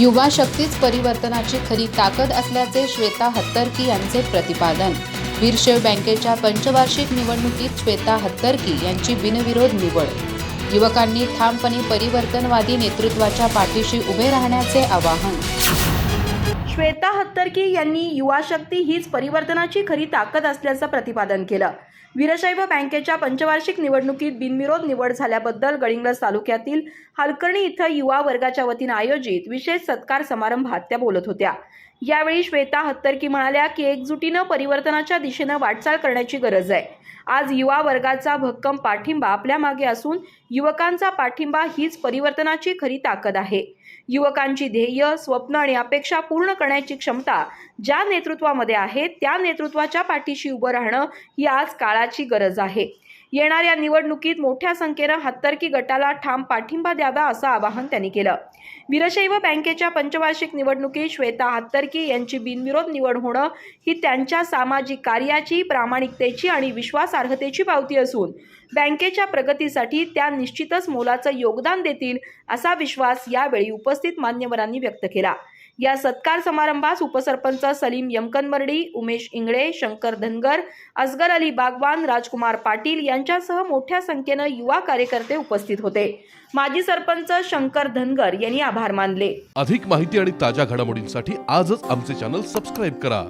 युवा शक्तीच परिवर्तनाची खरी ताकद असल्याचे श्वेता हत्तरकी यांचे प्रतिपादन. वीरशैव बँकेच्या पंचवार्षिक निवडणुकीत श्वेता हत्तरकी यांची बिनविरोध निवड. युवकांनी ठामपणे परिवर्तनवादी नेतृत्वाच्या पाठीशी उभे राहण्याचे आवाहन. श्वेता हत्तरकी यांनी युवा शक्ती हीच परिवर्तनाची खरी ताकद असल्याचं प्रतिपादन केलं. वीरशैव बँकेच्या पंचवार्षिक निवडणुकीत बिनविरोध निवड झाल्याबद्दल गडिंग्लज तालुक्यातील हलकर्णी इथं युवा वर्गाच्या वतीनं आयोजित विशेष सत्कार समारंभात त्या बोलत होत्या. यावेळी श्वेता हत्तरकी म्हणाल्या की एकजुटीनं परिवर्तनाच्या दिशेनं वाटचाल करण्याची गरज आहे. आज युवा वर्गाचा भक्कम पाठिंबा आपल्या मागे असून युवकांचा पाठिंबा हीच परिवर्तनाची खरी ताकद आहे. युवकांची ध्येय स्वप्न आणि अपेक्षा पूर्ण करण्याची क्षमता ज्या नेतृत्वामध्ये आहे त्या नेतृत्वाच्या पाठीशी उभं राहणं ही आज काळाची गरज आहे. येणाऱ्या निवडणुकीत मोठ्या संख्येनं हत्तरकी गटाला ठाम पाठिंबा द्यावा असं आवाहन त्यांनी केलं. वीरशैव बँकेच्या पंचवार्षिक निवडणुकीत श्वेता हत्तरकी यांची बिनविरोध निवड होणं ही त्यांच्या सामाजिक कार्याची प्रामाणिकतेची आणि विश्वासार्हतेची पावती असून बँकेच्या प्रगतीसाठी त्या निश्चितच मोलाचं योगदान देतील असा विश्वास यावेळी उपस्थित मान्यवरांनी व्यक्त केला. या सत्कार समारंभास उपसरपंच सलीम यमकनमर्डी उमेश इंगळे शंकर धनगर असगर अली बागवान राजकुमार पाटील यांच्यासह मोठ्या संख्येनं युवा कार्यकर्ते उपस्थित होते. माजी सरपंच शंकर धनगर यांनी आभार मानले. अधिक माहिती आणि ताज्या घडामोडींसाठी आजच आमचे चॅनल सबस्क्राईब करा.